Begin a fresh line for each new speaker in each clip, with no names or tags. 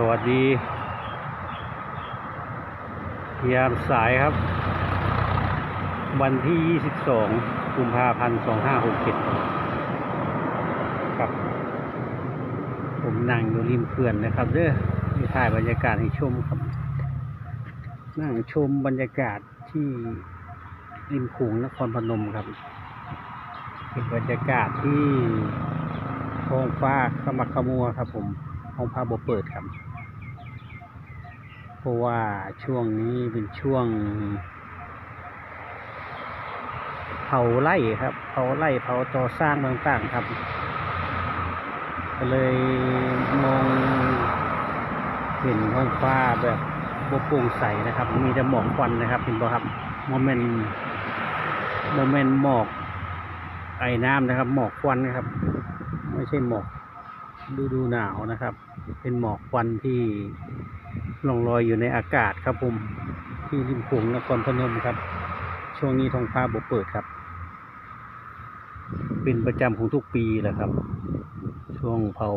สวัสดี ยามสายครับ วันที่ 22 กุมภาพันธ์ 2567 ครับ ผมนั่งอยู่ริมเขื่อนนะครับ เด้อมีถ่ายบรรยากาศให้ชมครับ นั่งชมบรรยากาศที่ริมโขงนครพนมครับเป็นบรรยากาศที่ท้องฟ้าขมักขมัวครับผมท้องฟ้าบเปิดครับ ราะว่าช่วงนี้เป็นช่วง เผาไร่ครับ เผาไร่เผาต่อสร้างต่างๆครับ ก็เลยมองเห็นท้องฟ้าแบบบโปร่งใสนะครับ มีแต่หมอกควันนะครับเห็นบ่ครับโมเมนต์โมเมนต์หมอกไอ้น้ำนะครับ หมอกควันนะครับ ไม่ใช่หมอก ฤดูหนาวนะครับ เป็นหมอกควันที่ลองลอยอยู่ในอากาศครับผมที่ริมโขงนครพนมครับ ช่วงนี้ท้องฟ้าบ่เปิดครับ เป็นประจำของทุกปีแหละครับ ช่วงเผา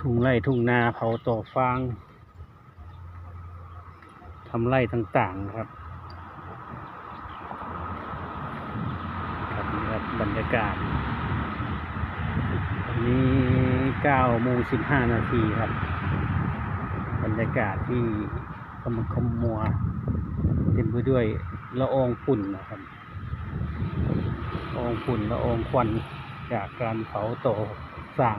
ทุ่งไร่ทุ่งนาเผาต่อฟางทำไร่ต่างๆครับครับครับบรรยากาศ 9โมง15 นาทีครับ บรรยากาศที่ขมุขมัวเต็มไปด้วยละอองฝุ่นนะครับละอองฝุ่นละอองควันจากการเผาต่อสร้าง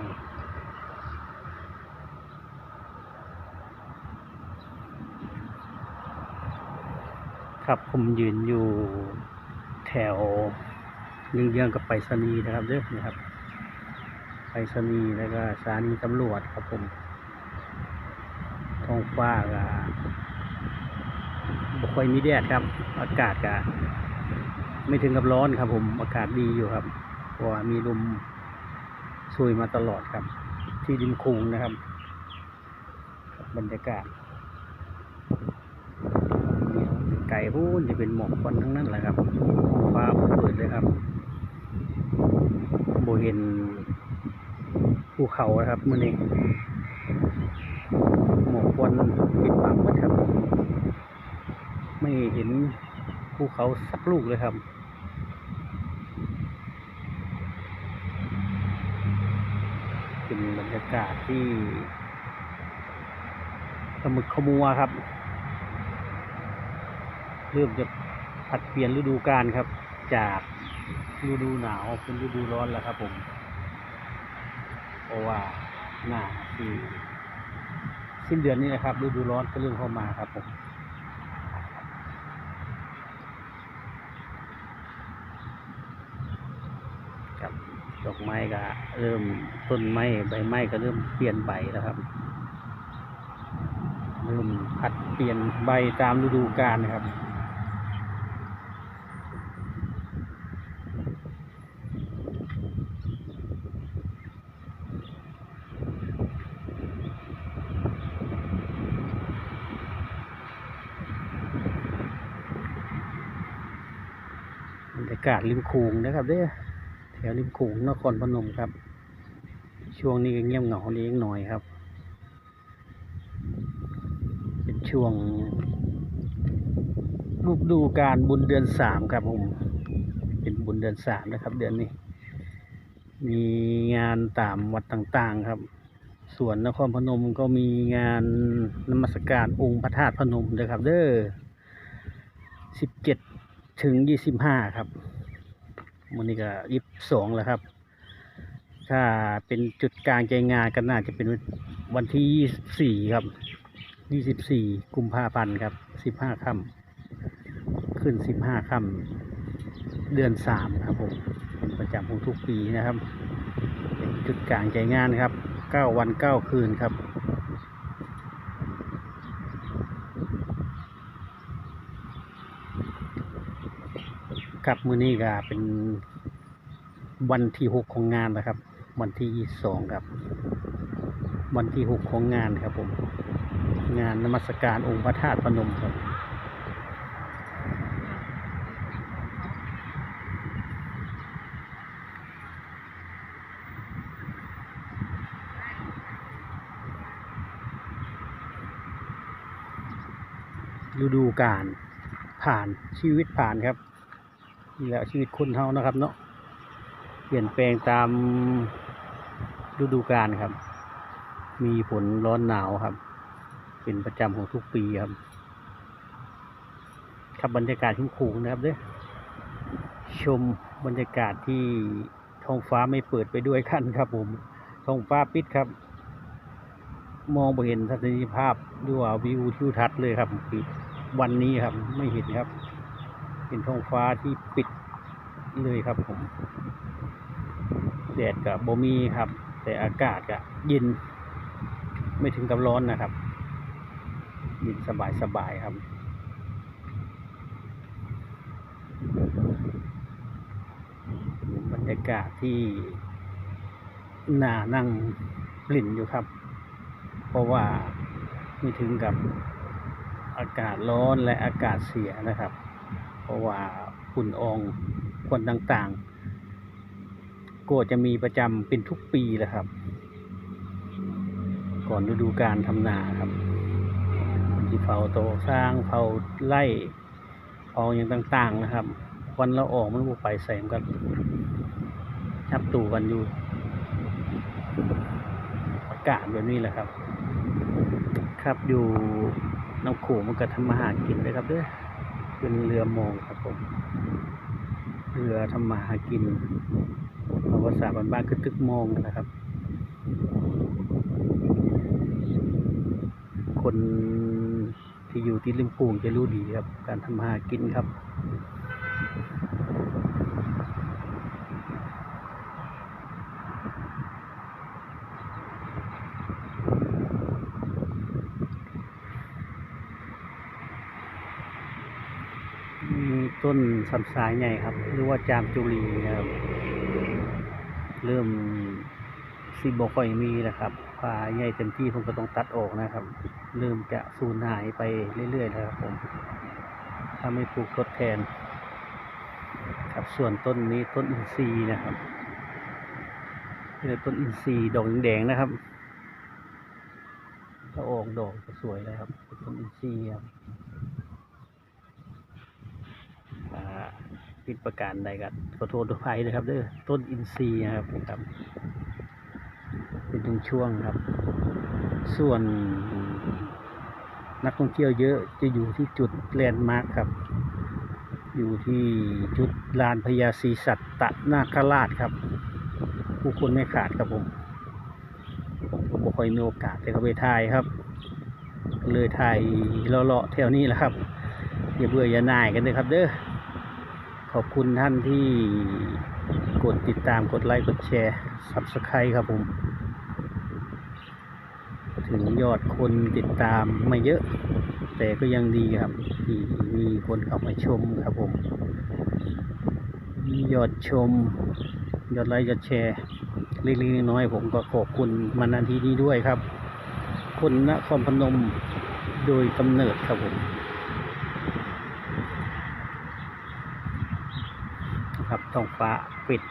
ครับผมยืนอยู่แถวเยื้องๆกับไปรษณีย์นะครับเด้อนะครับ รษณีย์แล้วก็สถานีตำรวจครับผมท้องฟ้าก็บ่ค่อยมีแดดครับ อากาศก็ไม่ถึงกับร้อนครับผม อากาศดีอยู่ครับเพราะว่ามีลมช่วยมาตลอดครับ ที่ริมโคุงนะครับ บรรยากาศไก่พูนจะเป็นหมอกควันทั้งนั้นแหละครับท้องฟ้าเปิดเลยครับโบเห็น ภูเขานะครับมือนี้หมอกควันปิดบังหมดครับ ไม่เห็นภูเขาสักลูกเลยครับเป็นบรรยากาศที่ขมึกขมัวครับ เริ่มจะผัดเปลี่ยนฤดูกาลครับ จากฤดูหนาวเป็นฤดูร้อนแล้วครับผม เพราะว่าหน้าที่สิ้นเดือนนี้นะครับฤดูร้อนก็เริ่มเข้ามาครับผมครับดอกไม้ก็เริ่มต้นไม้ใบไม้ก็เริ่มเปลี่ยนใบแล้วครับเริ่มผัดเปลี่ยนใบตามฤดูกาลนะครับากาศริมโขงนะครับเด้อแถวริมโขงนครพนมครับ ช่วงนี้ก็เงียบเหงาเลี้ยงหน่อยครับ เป็นช่วงรูปดูการบุญเดือนสามครับผม เป็นบุญเดือนสามนะครับ เดือนนี้ มีงานตามวัดต่างๆครับ ส่วนนครพนมก็มีงานนมัสการองค์พระธาตุพนมเลยครับ เด้อสิบเจ็ดถึงยี่สิบห้าครับ วันนี้ก็ยี่สิบสองแล้วครับ ถ้าเป็นจุดกลางใจงานก็น่าจะเป็นวันที่ยี่สิบสี่ครับยี่สิบสี่กุมภาพันธ์ครับสิบห้าค่ำขึ้นสิบห้าค่ำเดือนสามครับผมเป็นประจำของทุกปีนะครับ เป็นจุดกลางใจงานครับเก้าวันเก้าคืนครับ ครับมื้อนี้ก็เป็นวันที่หกของงานนะครับ วันที่ยี่สองครับ วันที่หกของงานครับผม งานนมัสการองค์พระธาตุพนมครับฤดูการผ่านชีวิตผ่านครับ นี่แหละชีวิตคนเฮานะครับ เนาะเปลี่ยนแปลงตามฤดูกาลครับ มีฝนร้อนหนาวครับ เป็นประจำของทุกปีครับครับบรรยากาศทุ่งคูนะครับเด้อชมบรรยากาศที่ท้องฟ้าไม่เปิดไปด้วยกันครับผมท้องฟ้าปิดครับ มองไปเห็นทัศนียภาพหรือว่าวิวทิวทัศน์เลยครับปิดวันนี้ครับไม่เห็นครับ เป็นท้องฟ้าที่ปิดเลยครับผมแดดกับโบมีครับ แต่อากาศก็เย็น ไม่ถึงกับร้อนนะครับเย็นสบายสบายๆครับบรรยากาศที่น่านั่งปลิ่นอยู่ครับ เพราะว่าไม่ถึงกับอากาศร้อนและอากาศเสียนะครับ เพราะว่าฝุ่นอองควันต่างๆ ก็จะมีประจำเป็นทุกปีแหละครับ ก่อนฤดูการทำนาครับที่เผาโตสร้างเผาไร่เผาอย่างต่างๆนะครับ ควันละออกมันบุไปใส่กันชับตู่กันอยู่อากาศแบบนี้แหละครับ ครับอยู่น้ำโขงมันก็ทำมาหากินเลยครับเด้อ เป็นเรือมองครับผม เรือทำมาหากินเอาภาษาบ้านๆคือตึกมองนะครับ คนที่อยู่ที่ริมโขงจะรู้ดีครับ การทำมาหากินครับ มี ต้นสันสายใหญ่ครับ หรือว่าจามจุลีนะครับ เริ่มสิบค่อยมีแล้วครับป่าใหญ่เต็มที่ผมก็ต้องตัดออกนะครับ เริ่มจะสูญหายไปเรื่อยๆแล้วครับผม ถ้าไม่ปลูกทดแทน ครับส่วนต้นนี้ต้นอินทรีย์นะครับเป็นต้นอินทรีย์ดอกแดงๆนะครับ ถ้าออกดอกจะสวยเลยครับ ต้นอินทรีย์ครับ อ่า ผิดประการใดกันขอโทษทุกภัยนะครับเด้อต้นอินทรีย์นะครับครับเป็นถึงช่วงครับ ส่วนนักท่องเที่ยวเยอะจะอยู่ที่จุดแลนด์มาร์คครับ อยู่ที่จุดลานพญาศรีสัตตนาคราชครับ ผู้คนไม่ขาดครับผมผมบ่ค่อยมีโอกาสได้เข้าไปถ่ายครับ เลยถ่ายเลาะๆแถวนี้แหละครับอย่าเบื่ออย่าหน่ายกันเลยครับเด้อ ขอบคุณท่านที่กดติดตามกดไลค์กดแชร์ Subscribe ครับผม ถึงยอดคนติดตามไม่เยอะ แต่ก็ยังดีครับ ที่มีคนเข้ามาชมครับผมมียอดชม ยอดไลค์ยอดแชร์เล็กๆน้อยๆผมก็ขอบคุณมานาทีนี้ด้วยครับ คนนครพนมโดยกำเนิดครับผม นะครับ ท้องฟ้าปิด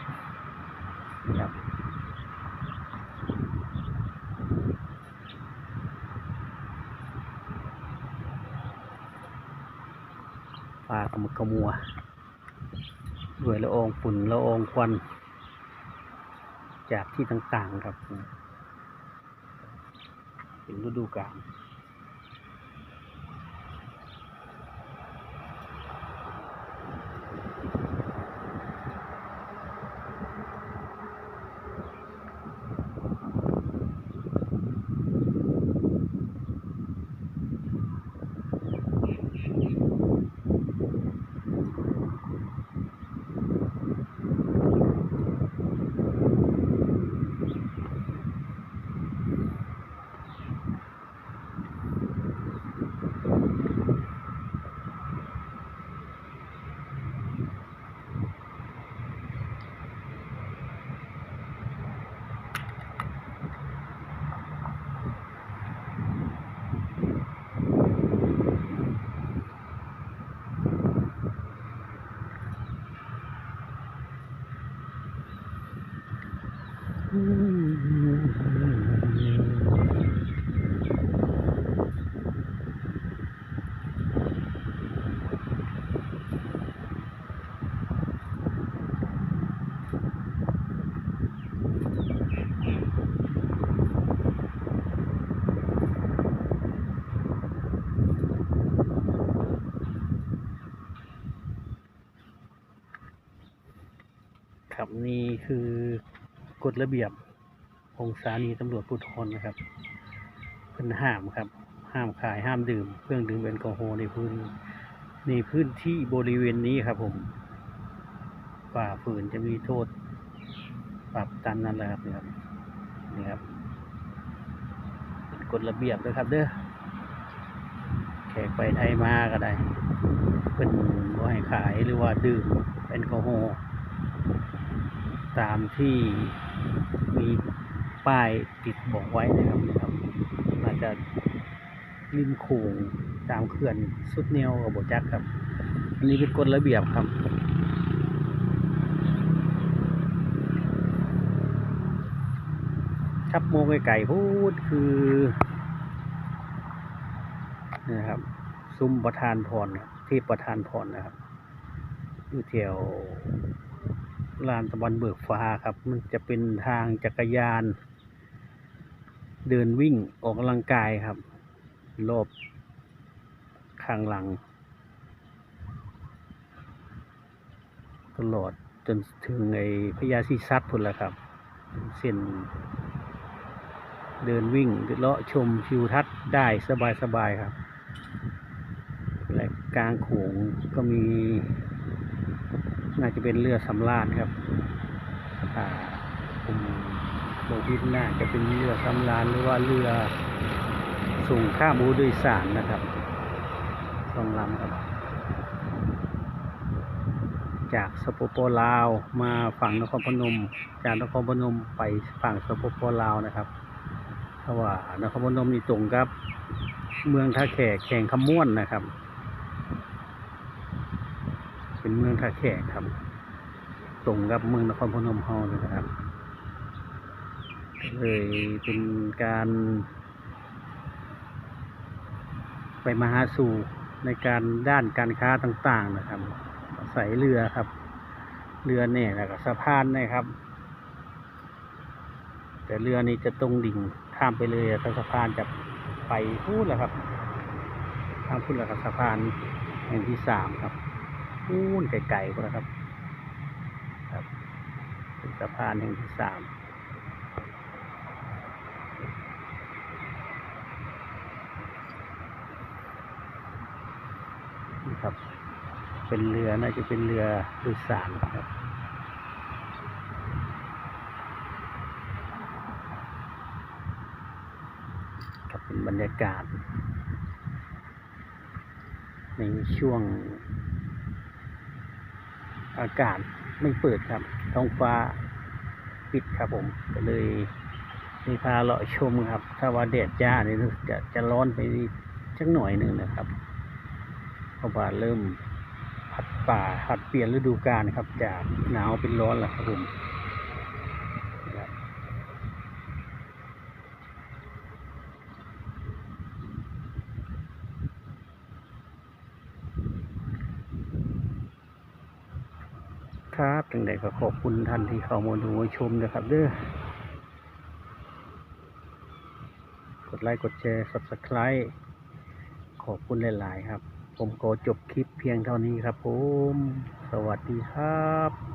นะครับฟ้าขมุกขมัวด้วยละอองฝุ่นละอองควัน จากที่ต่างๆครับ เป็นฤดูกาล Mm-hmm. คือกฎระเบียบองศานีตำรวจภูธรนะครับเพิ่นห้ามครับ ห้ามขายห้ามดื่ม เครื่องดื่มแอลกอฮอล์ในพื้นในพื้นที่บริเวณนี้ครับ ผมฝ่าฝืนจะมีโทษปรับตามนั้นแหละครับนี่ครับนี่ครับเป็นกฎระเบียบเลยครับเด้อแขกไปไทยมาก็ได้เป็นบ่ให้ขายหรือว่าดื่มแอลกอฮอล์ ตามที่มีป้ายติดบอกไว้นะครับนะครับอาจจะริมโขงตามเขื่อนสุดเนียวกับโบจักครับ อันนี้เป็นกฎระเบียบครับชับโมงไก่พูดคือนะครับ ซุ้มประธานพรครับที่ประธานพรนะครับ อยู่แถว ลานตะวันเบิกฟ้าครับ มันจะเป็นทางจักรยาน เดินวิ่งออกกำลังกายครับรอบข้างหลัง ตลอดจนถึงไอ้พญาศิซัดพุ่นละครับ เส้นเดินวิ่งเลาะชมทิวทัศน์ได้สบายๆครับ และกลางโขงก็มี น่าจะเป็นเรือสำราญครับอ่าผมบอกพิดน่าจะเป็นเรือสำราญหรือว่าเรือส่งข้ามผู้โดยสารนะครับสองลำครับ จากสปปลาวมาฝั่งนครพนม จากนครพนมไปฝั่งสปปลาวนะครับเพราะว่านครพนมนี่ตรงกับ เมืองท่าแขกแข่งขม้วนนะครับ เป็นเมืองท่าแขกครับ ตรงกับเมืองนครพนมเฮาเลยนะครับ เลยเป็นการ ไปมาหาสู่ในการด้านการค้าต่างๆนะครับอาศัยเรือครับ เรือเนี่ยแล้วก็สะพานเนะครับ แต่เรือนี้จะตรงดิ่งข้ามไปเลยอะถ้าสะพานจะไปพูดแหละครับข้ามพูดแล้วกับสะพานแห่งที่สามครับ พูนไกลๆก็แล้วครับ ครับเป็นสะพานแห่งที่สามนี่ครับ เป็นเรือน่าจะเป็นเรือโดยสารครับครับเป็นบรรยากาศ ในช่วง อากาศไม่เปิดครับ ท้องฟ้าปิดครับผม ก็เลยมีพาเลาะชมครับ ถ้าว่าแดดจ้าเนี่ยจะจะร้อนไปสักหน่อยหนึ่งนะครับเพราะว่าเริ่มผัดป่าผัดเปลี่ยนฤดูกาลครับ จากหนาวเป็นร้อนแล้วครับผมนะครับ ครับจังใดก็ขอบคุณท่านที่เข้ามาดูมาชมนะครับ เด้อกดไลค์กดแชร์ subscribe ขอบคุณหลาย ๆ ครับ ผมขอจบคลิปเพียงเท่านี้ครับผม สวัสดีครับ